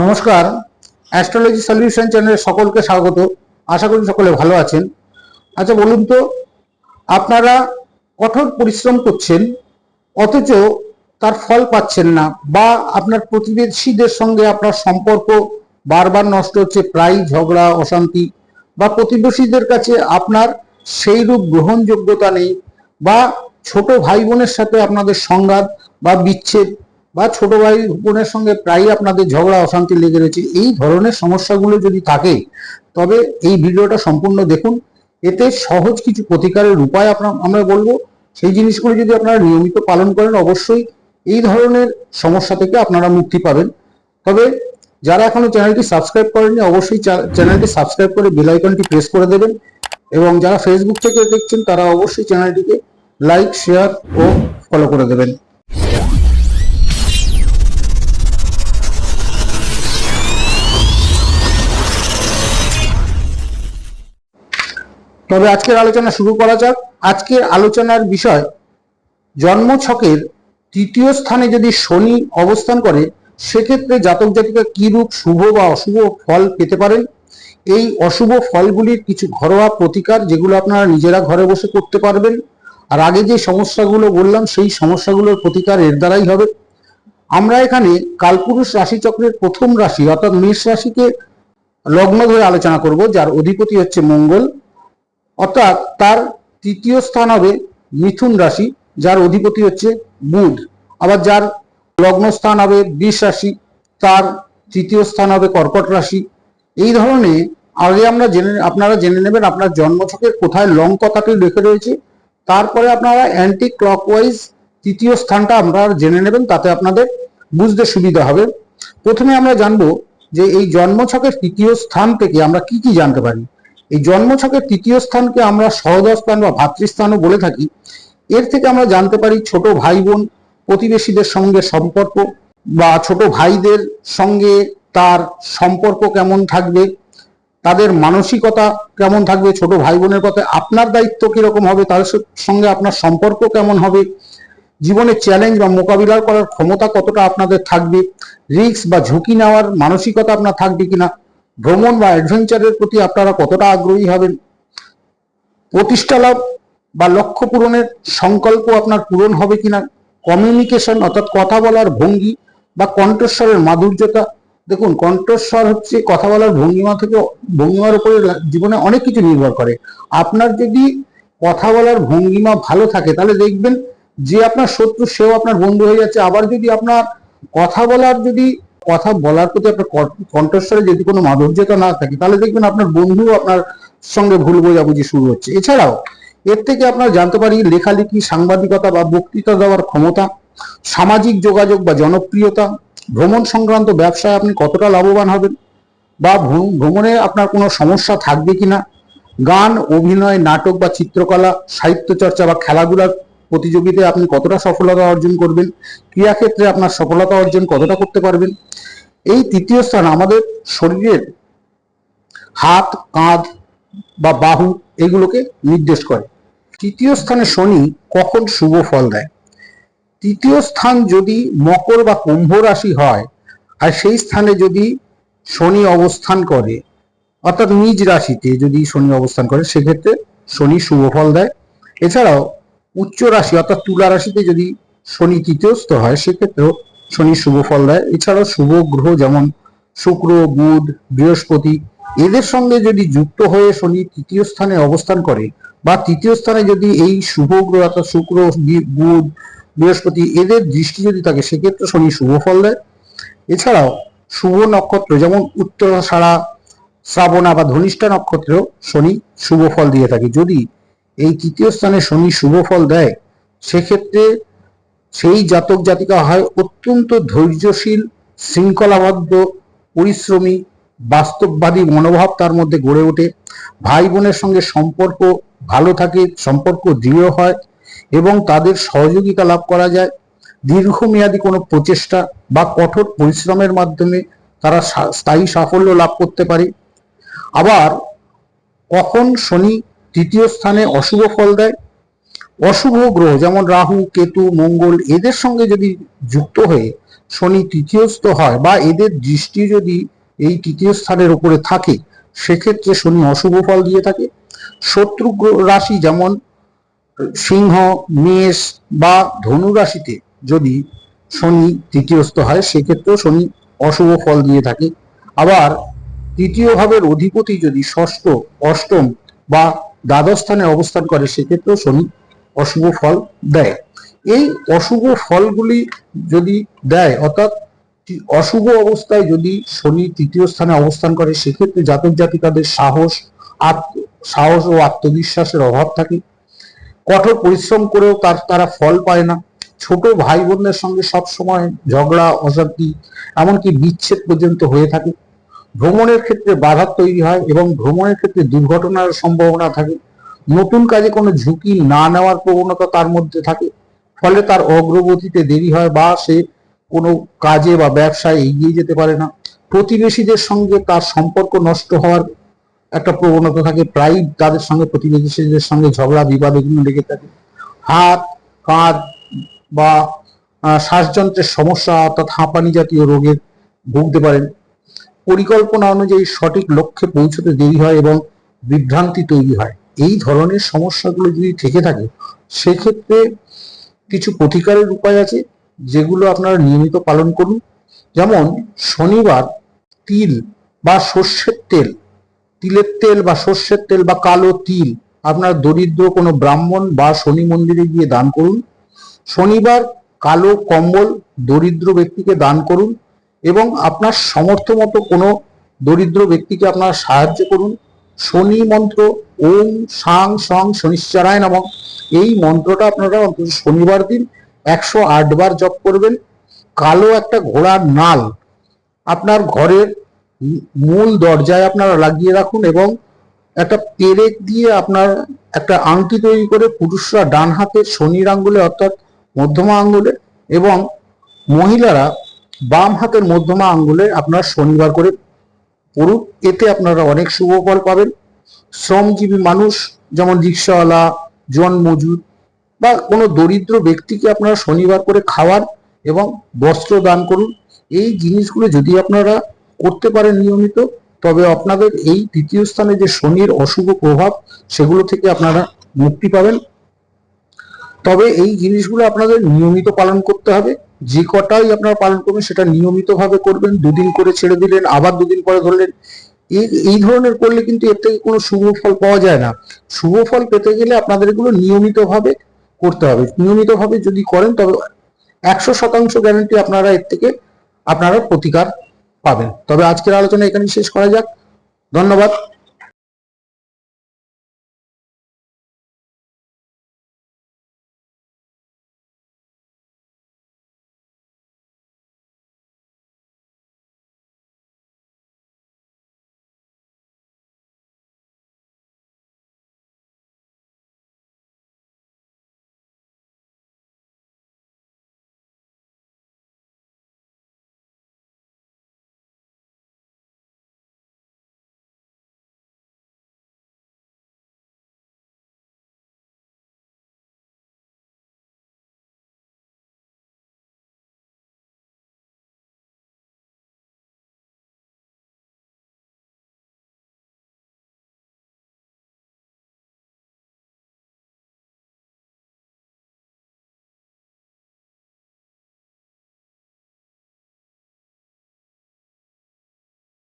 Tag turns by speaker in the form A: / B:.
A: নমস্কার। Astrology solution চ্যানেলে সকলকে স্বাগত। আশা করি সকলে ভালো আছেন। আচ্ছা বলুন তো, আপনারা কঠোর পরিশ্রম করছেন, অথচ তার ফল পাচ্ছেন না, বা আপনার প্রতিবেশীদের সঙ্গে আপনার সম্পর্ক বারবার নষ্ট হচ্ছে, প্রায় ঝগড়া, অশান্তি, বা প্রতিবেশীদের কাছে আপনার সেই রূপ গ্রহণযোগ্যতা নেই, বা ছোট ভাই বোনের সাথে আপনাদের সংঘাত বা বিচ্ছেদ বা ছোট ভাই বোনের সঙ্গে প্রায়ই আপনাদের ঝগড়া, অশান্তি লেগে রয়েছে, এই ধরনের সমস্যাগুলো যদি থাকে, তবে এই ভিডিওটা সম্পূর্ণ দেখুন। এতে সহজ কিছু প্রতিকারের উপায় আপনার আমরা বলব। সেই জিনিসগুলো যদি আপনারা নিয়মিত পালন করেন, অবশ্যই এই ধরনের সমস্যা থেকে আপনারা মুক্তি পাবেন। তবে যারা এখনও চ্যানেলটি সাবস্ক্রাইব করেননি, অবশ্যই চ্যানেলটি সাবস্ক্রাইব করে বেল আইকনটি প্রেস করে দেবেন এবং যারা ফেসবুক থেকে দেখছেন, তারা অবশ্যই চ্যানেলটিকে লাইক, শেয়ার ও ফলো করে দেবেন। তবে আজকের আলোচনা শুরু করা যাক। আজকের আলোচনার বিষয় জন্মছকের তৃতীয় স্থানে যদি শনি অবস্থান করে, সেক্ষেত্রে জাতক জাতিকা কি রূপ শুভ বা অশুভ ফল পেতে পারেন? এই অশুভ ফলগুলির কিছু ঘরোয়া প্রতিকার যেগুলো আপনারা নিজেরা ঘরে বসে করতে পারবেন। আর আগে যে সমস্যাগুলো বললাম, সেই সমস্যাগুলোর প্রতিকার এর দ্বারাই হবে। আমরা এখানে কালপুরুষ রাশিচক্রের প্রথম রাশি, অর্থাৎ মেষ রাশিকে লগ্ন ধরে আলোচনা করব, যার অধিপতি হচ্ছে মঙ্গল। অর্থাৎ তার তৃতীয় স্থান হবে মিথুন রাশি, যার অধিপতি হচ্ছে বুধ। আবার যার লগ্ন স্থান হবে বৃষ রাশি, তার তৃতীয় স্থান হবে কর্কট রাশি। এই ধরনের আগে আমরা জেনে, আপনারা জেনে নেবেন আপনার জন্মছকের কোথায়, লং কথাটি লেখে রয়েছে। তারপরে আপনারা অ্যান্টি ক্লকওয়াইজ তৃতীয় স্থানটা আপনারা জেনে নেবেন, তাতে আপনাদের বুঝতে সুবিধা হবে। প্রথমে আমরা জানব যে এই জন্মছকের তৃতীয় স্থান থেকে আমরা কি কি জানতে পারি। এই জন্মছকের তৃতীয় স্থানকে আমরা সহদস্থান বা ভাতৃস্থানও বলে থাকি। এর থেকে আমরা জানতে পারি ছোট ভাই বোন প্রতিবেশীদের সঙ্গে সম্পর্ক বা ছোট ভাইদের সঙ্গে তার সম্পর্ক কেমন থাকবে, তাদের মানসিকতা কেমন থাকবে ছোট ভাই বোনের কথা আপনার দায়িত্ব কীরকম হবে তাদের সঙ্গে আপনার সম্পর্ক কেমন হবে, জীবনে চ্যালেঞ্জ বা মোকাবিলা করার ক্ষমতা কতটা আপনাদের থাকবে রিস্ক বা ঝুঁকি নেওয়ার মানসিকতা আপনার থাকবে কিনা ভ্রমণ বা অ্যাডভেঞ্চারের প্রতি আপনারা কতটা আগ্রহী হবেন? প্রতিষ্ঠা লাভ বা লক্ষ্য পূরণের সংকল্প আপনার পূরণ হবে কিনা? কমিউনিকেশন অর্থাৎ কথা বলার ভঙ্গি বা কণ্ঠস্বরের মাধুর্যতা। দেখুন, কণ্ঠস্বর হচ্ছে কথা বলার ভঙ্গিমা থেকে ভঙ্গিমার উপরে জীবনে অনেক কিছু নির্ভর করে। আপনার যদি কথা বলার ভঙ্গিমা ভালো থাকে, তাহলে দেখবেন যে আপনার শত্রু সেও আপনার বন্ধু হয়ে যাচ্ছে। আবার যদি আপনার কথা বলার যদি কথা বলার প্রতি আপনার কণ্ঠস্বরে যদি কোনো মাধুর্যতা না থাকে, তাহলে দেখবেন আপনার বন্ধু আপনার সঙ্গে ভুল বোঝাবুঝি শুরু হচ্ছে। এছাড়াও, এর থেকে আপনারা জানতে পারি লেখালেখি, সাংবাদিকতা বা বক্তৃতা দেওয়ার ক্ষমতা, সামাজিক যোগাযোগ বা জনপ্রিয়তা, ভ্রমণ সংক্রান্ত ব্যবসায় আপনি কতটা লাভবান হবেন, বা ভ্রমণে আপনার কোনো সমস্যা থাকবে কিনা, গান, অভিনয়, নাটক বা চিত্রকলা, সাহিত্য চর্চা বা খেলাধুলার প্রতিযোগিতায় আপনি কতটা সফলতা অর্জন করবেন ক্রীড়াক্ষেত্রে আপনার সফলতা অর্জন কতটা করতে পারবেন, এই তৃতীয় স্থান আমাদের শরীরের হাত, কাঁধ বা বাহু এগুলোকে নির্দেশ করে। তৃতীয় স্থানে শনি কখন শুভ ফল দেয়? তৃতীয় স্থান যদি মকর বা কুম্ভ রাশি হয়, আর সেই স্থানে যদি শনি অবস্থান করে, অর্থাৎ নিজ রাশিতে যদি শনি অবস্থান করে, সেক্ষেত্রে শনি শুভ ফল দেয়। এছাড়াও উচ্চ রাশি অর্থাৎ তুলা রাশিতে যদি শনি তৃতীয়স্থ হয়, সেক্ষেত্রেও শনি শুভ ফল দেয়। এছাড়াও শুভ গ্রহ যেমন শুক্র, বুধ, বৃহস্পতি, এদের সঙ্গে যদি যুক্ত হয়ে শনি তৃতীয় স্থানে অবস্থান করে বা তৃতীয় স্থানে যদি এই শুভ গ্রহ অর্থাৎ শুক্র বুধ, বৃহস্পতি, এদের দৃষ্টি যদি থাকে, সেক্ষেত্রে শনি শুভ ফল দেয়। এছাড়াও শুভ নক্ষত্র যেমন উত্তরাষাঢ়া শ্রাবণা বা ধনিষ্ঠা নক্ষত্রেও শনি শুভ ফল দিয়ে থাকে। যদি এই তৃতীয় স্থানে শনি শুভ ফল দেয়, সেক্ষেত্রে সেই জাতক জাতিকা হয় অত্যন্ত ধৈর্যশীল, শৃঙ্খলাবদ্ধ, পরিশ্রমী, বাস্তববাদী মনোভাব তার মধ্যে গড়ে ওঠে। ভাই বোনের সঙ্গে সম্পর্ক ভালো থাকে, সম্পর্ক দৃঢ় হয় এবং তাদের সহযোগিতা লাভ করা যায়। দীর্ঘমেয়াদী কোনো প্রচেষ্টা বা কঠোর পরিশ্রমের মাধ্যমে তারা স্থায়ী সাফল্য লাভ করতে পারে। আবার কখন শনি তৃতীয় স্থানে অশুভ ফল দেয়। অশুভ গ্রহ যেমন রাহু, কেতু, মঙ্গল, এদের সঙ্গে যদি যুক্ত হয়ে শনি তৃতীয়স্থ হয় বা এদের দৃষ্টি যদি এই তৃতীয় স্থানের উপরে থাকে, সেক্ষেত্রে শনি অশুভ ফল দিয়ে থাকে। শত্রু রাশি যেমন সিংহ, মেষ বা ধনু রাশিতে যদি শনি তৃতীয়স্থ হয়, সেক্ষেত্রেও শনি অশুভ ফল দিয়ে থাকে। আবার তৃতীয় ভাবের অধিপতি যদি ষষ্ঠ, অষ্টম বা দ্বাদশ স্থানে অবস্থান করে, সেক্ষেত্রেও শনি অশুভ ফল দেয়। এই অশুভ ফলগুলি যদি দেয়, অর্থাৎ অশুভ অবস্থায় যদি শনি তৃতীয় স্থানে অবস্থান করে, সেক্ষেত্রে জাতক জাতিকাদের সাহস সাহস ও আত্মবিশ্বাসের অভাব থাকে। কঠোর পরিশ্রম করেও তার, তারা ফল পায় না। ছোট ভাই বোনদের সঙ্গে সব সময় ঝগড়া, অশান্তি, এমনকি বিচ্ছেদ পর্যন্ত হয়ে থাকে। ভ্রমণের ক্ষেত্রে বাধা তৈরি হয় এবং ভ্রমণের ক্ষেত্রে দুর্ঘটনার সম্ভাবনা থাকে। নতুন কাজে কোনো ঝুঁকি না নেওয়ার প্রবণতা তার মধ্যে থাকে, ফলে তার অগ্রগতিতে দেরি হয় বা সে কোনো কাজে বা ব্যবসায় এগিয়ে যেতে পারে না। প্রতিবেশীদের সঙ্গে তার সম্পর্ক নষ্ট হওয়ার একটা প্রবণতা থাকে, প্রায়ই তাদের সঙ্গে প্রতিবেশীদের সঙ্গে ঝগড়া, বিবাদ এগুলো লেগে থাকে। হাত, কাঁধ বা শ্বাসযন্ত্রের সমস্যা অর্থাৎ হাঁপানি জাতীয় রোগের ভুগতে পারেন। পরিকল্পনা অনুযায়ী সঠিক লক্ষ্যে পৌঁছতে দেরি হয় এবং বিভ্রান্তি তৈরি হয়। এই ধরনের সমস্যাগুলো যদি থেকে থাকে, সেক্ষেত্রে কিছু প্রতিকারের উপায় আছে যেগুলো আপনারা নিয়মিত পালন করুন। যেমন শনিবার তিল বা সর্ষের তেল, তিলের তেল বা সর্ষের তেল বা কালো তিল আপনার দরিদ্র কোনো ব্রাহ্মণ বা শনি মন্দিরে গিয়ে দান করুন। শনিবার কালো কম্বল দরিদ্র ব্যক্তিকে দান করুন। এবং আপনার সামর্থ্য মতো কোনো দরিদ্র ব্যক্তিকে আপনারা সাহায্য করুন। শনি মন্ত্র, ওম সাং সং শনিশ্চরায় নামক এই মন্ত্রটা আপনারা অন্তত শনিবার দিন একশো আট বার জপ করবেন। কালো একটা ঘোড়ার নাল আপনার ঘরের মূল দরজায় আপনারা লাগিয়ে রাখুন এবং একটা পেরেক দিয়ে আপনার একটা আংটি তৈরি করে পুরুষরা ডান হাতের শনির আঙ্গুলে অর্থাৎ মধ্যমা আঙ্গুলে এবং মহিলারা বাম হাতের মধ্যমা আঙ্গুলে আপনার শনিবার করে পড়ুন। এতে আপনারা অনেক শুভ ফল পাবেন। শ্রমজীবী মানুষ, যেমন রিক্সাওয়ালা জন মজুর বা কোনো দরিদ্র ব্যক্তিকে আপনারা শনিবার করে খাওয়ান এবং বস্ত্র দান করুন। এই জিনিসগুলো যদি আপনারা করতে পারেন নিয়মিত, তবে আপনাদের এই তৃতীয় স্থানে যে শনির অশুভ প্রভাব, সেগুলো থেকে আপনারা মুক্তি পাবেন। তবে এই জিনিসগুলো আপনাদের নিয়মিত পালন করতে হবে। যে কটাই আপনারা পালন করবেন, সেটা নিয়মিতভাবে করবেন, দুদিন করে ছেড়ে দিলেন, আবার দুদিন পরে ধরলেন। এই ধরনের করলে কিন্তু এর থেকে কোনো শুভ ফল পাওয়া যায় না। শুভ ফল পেতে গেলে আপনাদের এগুলো নিয়মিতভাবে করতে হবে। নিয়মিতভাবে যদি করেন, তবে একশো শতাংশ গ্যারান্টি আপনারা এর থেকে, আপনারা প্রতিকার পাবেন। তবে আজকের আলোচনা এখানে শেষ করা যাক। ধন্যবাদ।